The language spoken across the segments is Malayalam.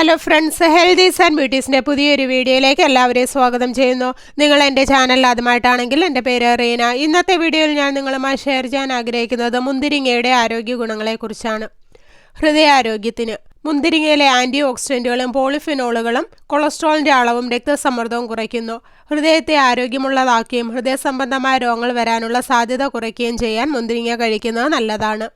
ഹലോ ഫ്രണ്ട്സ് ഹെൽതീസ് ആൻഡ് ബ്യൂട്ടീസിന്റെ പുതിയൊരു വീഡിയോയിലേക്ക് എല്ലാവരെയും സ്വാഗതം ചെയ്യുന്നു. നിങ്ങൾ എന്റെ ചാനൽ ആദ്യമായിട്ടാണെങ്കിൽ എന്റെ പേര് റീന. ഇന്നത്തെ വീഡിയോയിൽ ഞാൻ നിങ്ങളുമായി ഷെയർ ചെയ്യാൻ ആഗ്രഹിക്കുന്നത് മുന്തിരിങ്ങയുടെ ആരോഗ്യ ഗുണങ്ങളെക്കുറിച്ചാണ് ഹൃദയാരോഗ്യത്തിന് മുന്തിരിങ്ങയിലെ ആന്റി ഓക്സിഡന്റുകളും പോളിഫിനോളുകളും കൊളസ്ട്രോളിന്റെ അളവും രക്തസമ്മർദ്ദവും കുറയ്ക്കുന്നു. ഹൃദയത്തെ ആരോഗ്യമുള്ളതാക്കുകയും ഹൃദയ സംബന്ധമായ രോഗങ്ങൾ വരാനുള്ള സാധ്യത കുറയ്ക്കുകയും ചെയ്യാൻ മുന്തിരിങ്ങ കഴിക്കുന്നത് നല്ലതാണ്.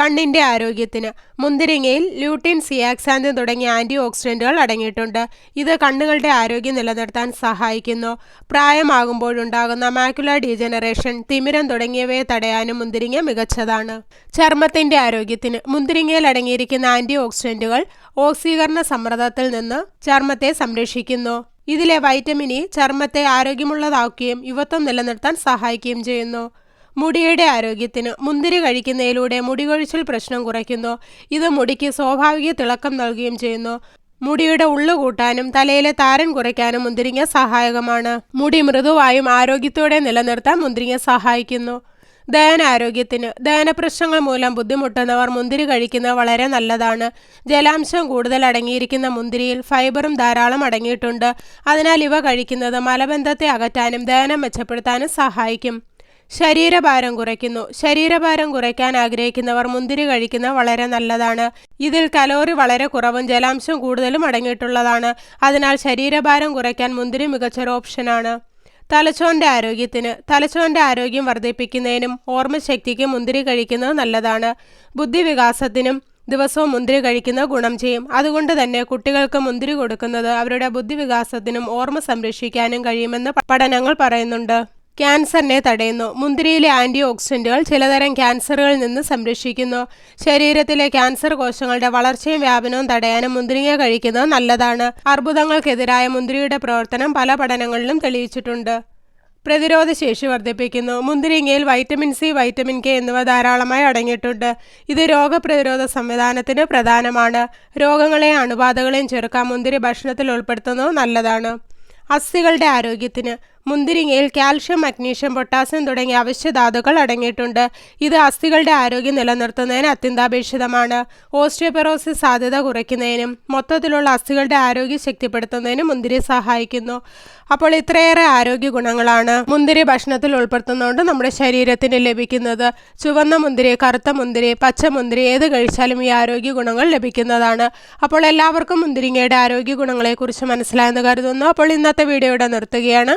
കണ്ണിന്റെ ആരോഗ്യത്തിന്. മുന്തിരിങ്ങയിൽ ല്യൂട്ടിൻ സിയാക്സാന്തിൻ തുടങ്ങിയ ആന്റി ഓക്സിഡന്റുകൾ അടങ്ങിയിട്ടുണ്ട്. ഇത് കണ്ണുകളുടെ ആരോഗ്യം നിലനിർത്താൻ സഹായിക്കുന്നു. പ്രായമാകുമ്പോഴുണ്ടാകുന്ന മാക്കുലർ ഡീജനറേഷൻ തിമിരം തുടങ്ങിയവയെ തടയാനും മുന്തിരിങ്ങ മികച്ചതാണ്. ചർമ്മത്തിന്റെ ആരോഗ്യത്തിന് മുന്തിരിങ്ങയിൽ അടങ്ങിയിരിക്കുന്ന ആന്റി ഓക്സിഡന്റുകൾ ഓക്സീകരണ സമ്മർദ്ദത്തിൽ നിന്ന് ചർമ്മത്തെ സംരക്ഷിക്കുന്നു. ഇതിലെ വൈറ്റമിൻ ഇ ചർമ്മത്തെ ആരോഗ്യമുള്ളതാക്കുകയും യുവത്വം നിലനിർത്താൻ സഹായിക്കുകയും ചെയ്യുന്നു. മുടിയുടെ ആരോഗ്യത്തിന് മുന്തിരി കഴിക്കുന്നതിലൂടെ മുടികൊഴിച്ചിൽ പ്രശ്നം കുറയ്ക്കുന്നു. ഇത് മുടിക്ക് സ്വാഭാവിക തിളക്കം നൽകുകയും ചെയ്യുന്നു. മുടിയുടെ ഉള്ളു കൂട്ടാനും തലയിലെ താരൻ കുറയ്ക്കാനും മുന്തിരിങ്ങ സഹായകമാണ്. മുടി മൃദുവായും ആരോഗ്യത്തോടെ നിലനിർത്താൻ മുന്തിരിങ്ങ സഹായിക്കുന്നു. ദഹന ദഹനാരോഗ്യത്തിന് ദഹനപ്രശ്നങ്ങൾ മൂലം ബുദ്ധിമുട്ടുന്നവർ മുന്തിരി കഴിക്കുന്നത് വളരെ നല്ലതാണ്. ജലാംശം കൂടുതൽ അടങ്ങിയിരിക്കുന്ന മുന്തിരിയിൽ ഫൈബറും ധാരാളം അടങ്ങിയിട്ടുണ്ട്. അതിനാൽ ഇവ കഴിക്കുന്നത് മലബന്ധത്തെ അകറ്റാനും ദഹനം മെച്ചപ്പെടുത്താനും സഹായിക്കും. ശരീരഭാരം കുറയ്ക്കുന്നു. ശരീരഭാരം കുറയ്ക്കാൻ ആഗ്രഹിക്കുന്നവർ മുന്തിരി കഴിക്കുന്നത് വളരെ നല്ലതാണ്. ഇതിൽ കലോറി വളരെ കുറവും ജലാംശം കൂടുതലും അടങ്ങിയിട്ടുള്ളതാണ്. അതിനാൽ ശരീരഭാരം കുറയ്ക്കാൻ മുന്തിരി മികച്ചൊരു ഓപ്ഷനാണ്. തലച്ചോറിന്റെ ആരോഗ്യത്തിന് തലച്ചോറിന്റെ ആരോഗ്യം വർദ്ധിപ്പിക്കുന്നതിനും ഓർമ്മശക്തിക്ക് മുന്തിരി കഴിക്കുന്നത് നല്ലതാണ്. ബുദ്ധിവികാസത്തിനും ദിവസവും മുന്തിരി കഴിക്കുന്നത് ഗുണം ചെയ്യും. അതുകൊണ്ട് തന്നെ കുട്ടികൾക്ക് മുന്തിരി കൊടുക്കുന്നത് അവരുടെ ബുദ്ധിവികാസത്തിനും ഓർമ്മ സംരക്ഷിക്കാനും കഴിയുമെന്ന് പഠനങ്ങൾ പറയുന്നുണ്ട്. ക്യാൻസറിനെ തടയുന്നു. മുന്തിരിയിലെ ആന്റി ഓക്സിഡന്റുകൾ ചിലതരം ക്യാൻസറുകളിൽ നിന്ന് സംരക്ഷിക്കുന്നു. ശരീരത്തിലെ ക്യാൻസർ കോശങ്ങളുടെ വളർച്ചയും വ്യാപനവും തടയാനും മുന്തിരിങ്ങ കഴിക്കുന്നത് നല്ലതാണ്. അർബുദങ്ങൾക്കെതിരായ മുന്തിരിയുടെ പ്രവർത്തനം പല പഠനങ്ങളിലും തെളിയിച്ചിട്ടുണ്ട്. പ്രതിരോധ ശേഷി വർദ്ധിപ്പിക്കുന്നു. മുന്തിരിങ്ങയിൽ വൈറ്റമിൻ സി വൈറ്റമിൻ കെ എന്നിവ ധാരാളമായി അടങ്ങിയിട്ടുണ്ട്. ഇത് രോഗപ്രതിരോധ സംവിധാനത്തിന് പ്രധാനമാണ്. രോഗങ്ങളെയും അണുബാധകളെയും ചെറുക്കാൻ മുന്തിരി ഭക്ഷണത്തിൽ ഉൾപ്പെടുത്തുന്നത് നല്ലതാണ്. അസ്ഥികളുടെ ആരോഗ്യത്തിന് മുന്തിരിങ്ങയിൽ കാൽഷ്യം മഗ്നീഷ്യം പൊട്ടാസ്യം തുടങ്ങിയ അവശ്യധാതുക്കൾ അടങ്ങിയിട്ടുണ്ട്. ഇത് അസ്ഥികളുടെ ആരോഗ്യം നിലനിർത്തുന്നതിന് അത്യന്താപേക്ഷിതമാണ്. ഓസ്റ്റിയോപെറോസിസ് സാധ്യത കുറയ്ക്കുന്നതിനും മൊത്തത്തിലുള്ള അസ്ഥികളുടെ ആരോഗ്യം ശക്തിപ്പെടുത്തുന്നതിനും മുന്തിരി സഹായിക്കുന്നു. അപ്പോൾ ഇത്രയേറെ ആരോഗ്യ ഗുണങ്ങളാണ് മുന്തിരി ഭക്ഷണത്തിൽ ഉൾപ്പെടുത്തുന്നതുകൊണ്ട് നമ്മുടെ ശരീരത്തിന് ലഭിക്കുന്നത്. ചുവന്ന മുന്തിരി കറുത്ത മുന്തിരി പച്ച മുന്തിരി ഏത് കഴിച്ചാലും ഈ ആരോഗ്യ ഗുണങ്ങൾ ലഭിക്കുന്നതാണ്. അപ്പോൾ എല്ലാവർക്കും മുന്തിരിങ്ങയുടെ ആരോഗ്യ ഗുണങ്ങളെക്കുറിച്ച് മനസ്സിലായെന്ന് കരുതുന്നു. അപ്പോൾ ഇന്നത്തെ വീഡിയോയുടെ നിർത്തുകയാണ്.